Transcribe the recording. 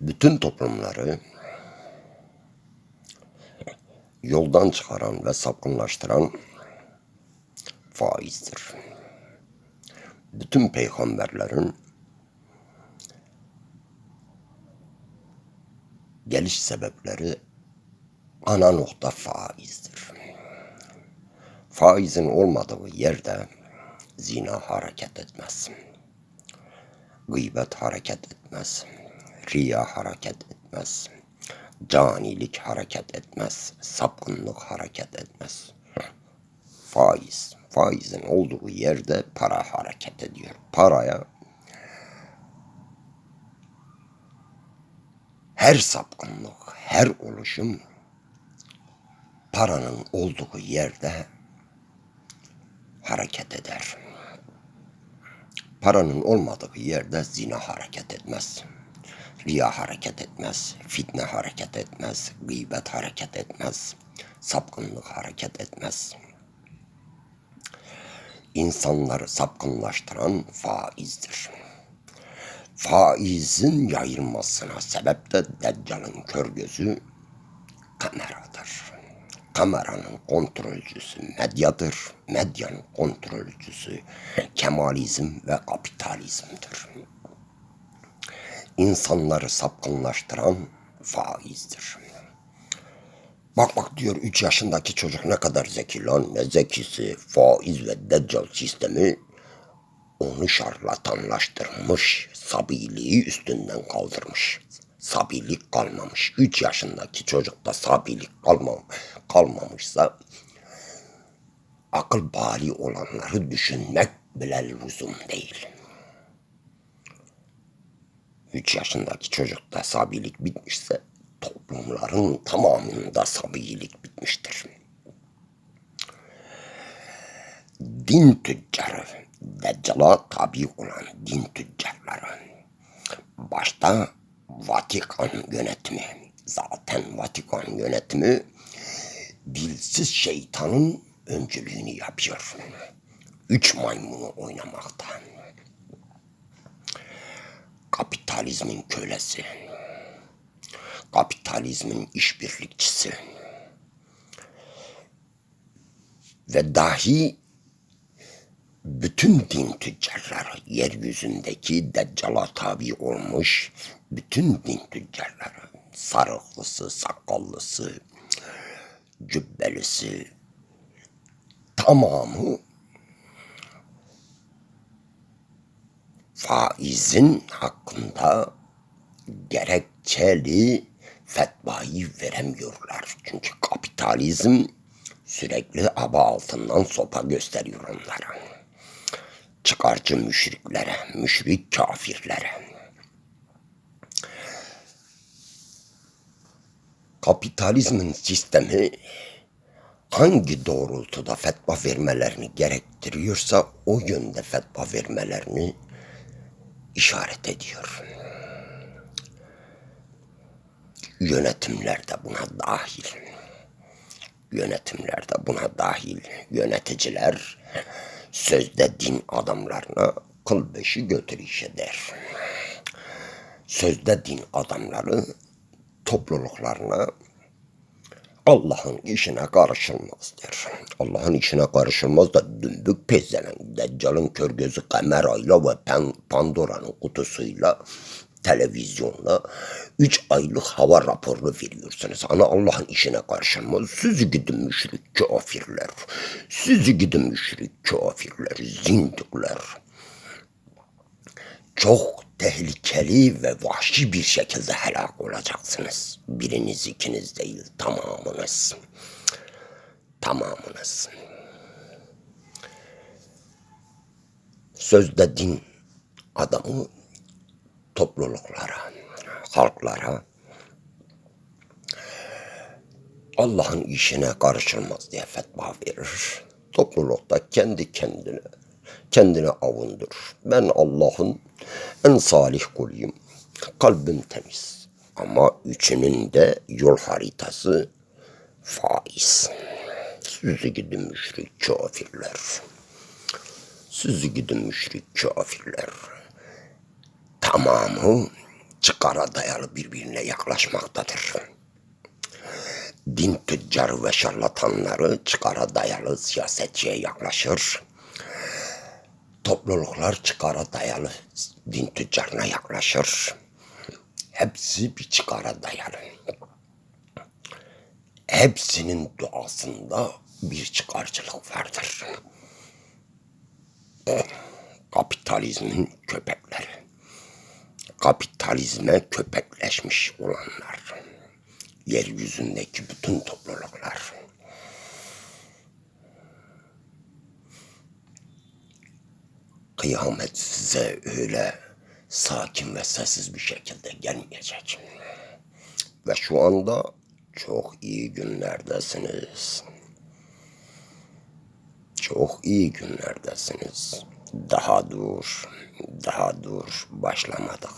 bütün toplumları yoldan çıkaran ve sapkınlaştıran faizdir. Bütün peygamberlerin geliş sebepleri ana nokta faizdir. Faizin olmadığı yerde zina hareket etmez. Gıybet hareket etmez. Riya hareket etmez. Canilik hareket etmez. Sapkınlık hareket etmez. Faiz. Faizin olduğu yerde para hareket ediyor. Paraya her sapkınlık, her oluşum paranın olduğu yerde hareket eder. Paranın olmadığı yerde zina hareket etmez. Riya hareket etmez, fitne hareket etmez, gıybet hareket etmez, sapkınlık hareket etmez. İnsanları sapkınlaştıran faizdir. Faizin yayılmasına sebep de Deccal'ın kör gözü kameradır. Kameranın kontrolcüsü medyadır. Medyanın kontrolcüsü kemalizm ve kapitalizmdir. İnsanları sapkınlaştıran faizdir. Bak bak diyor 3 yaşındaki çocuk ne kadar zeki lan ne zekisi faiz ve deccal sistemi onu şarlatanlaştırmış, sabiliği üstünden kaldırmış. Sabilik kalmamış. 3 yaşındaki çocukta sabilik kalmam, kalmamışsa akıl bali olanları düşünmek bile lüzum değil. 3 yaşındaki çocukta sabilik bitmişse toplumların tamamında sabilik bitmiştir. Din tüccarı, Deccal'a tabi olan din tüccarları, başta Vatikan yönetimi, zaten Vatikan yönetimi dilsiz şeytanın öncülüğünü yapıyor. Üç maymunu oynamakta. Kapitalizmin kölesi, kapitalizmin işbirlikçisi. Ve dahi bütün din tüccarları yeryüzündeki deccala tabi olmuş bütün din tüccarları sarıklısı, sakallısı, cübbelisi tamamı faizin hakkında gerekçeli fetvayı veremiyorlar. Çünkü kapitalizm sürekli aba altından sopa gösteriyor onlara. Çıkarcı müşriklere, müşrik kafirlere. Kapitalizmin sistemi hangi doğrultuda fetva vermelerini gerektiriyorsa o yönde fetva vermelerini işaret ediyor. Yönetimler de buna dahil. Yönetimler de buna dahil. Yöneticiler sözde din adamlarına kıl beşi götür işe der. Sözde din adamları topluluklarına Allah'ın işine karışılmaz der. Allah'ın işine karışılmaz da dümbük pezeven, Deccal'ın kör gözü kamerayla ve Pandora'nın kutusuyla televizyonla üç aylık hava raporunu veriyorsunuz. Ana Allah'ın işine karışılmaz. Sizi gidin müşrik kafirler. Sizi gidin müşrik kafirler, zindikler. Çok tehlikeli ve vahşi bir şekilde helak olacaksınız. Biriniz ikiniz değil tamamınız. Tamamınız. Sözde din adamı topluluklara, halklara Allah'ın işine karışılmaz diye fetva verir. Toplulukta kendi kendine kendine avundur. Ben Allah'ın en salih kuluyum. Kalbim temiz. Ama üçünün de yol haritası faiz. Sizi gidin müşrik kafirler. Sizi gidin müşrik kafirler. Tamamı çıkara dayalı birbirine yaklaşmaktadır. Din tüccarı ve şarlatanları çıkara dayalı siyasetçiye yaklaşır. Topluluklar çıkara dayalı din tüccarına yaklaşır. Hepsi bir çıkara dayalı. Hepsinin duasında bir çıkarcılık vardır. Kapitalizmin köpekleri. Kapitalizme köpekleşmiş olanlar. Yeryüzündeki bütün topluluklar. Kıyamet size öyle sakin ve sessiz bir şekilde gelmeyecek. Ve şu anda çok iyi günlerdesiniz. Çok iyi günlerdesiniz. Daha dur, daha dur, başlamadık.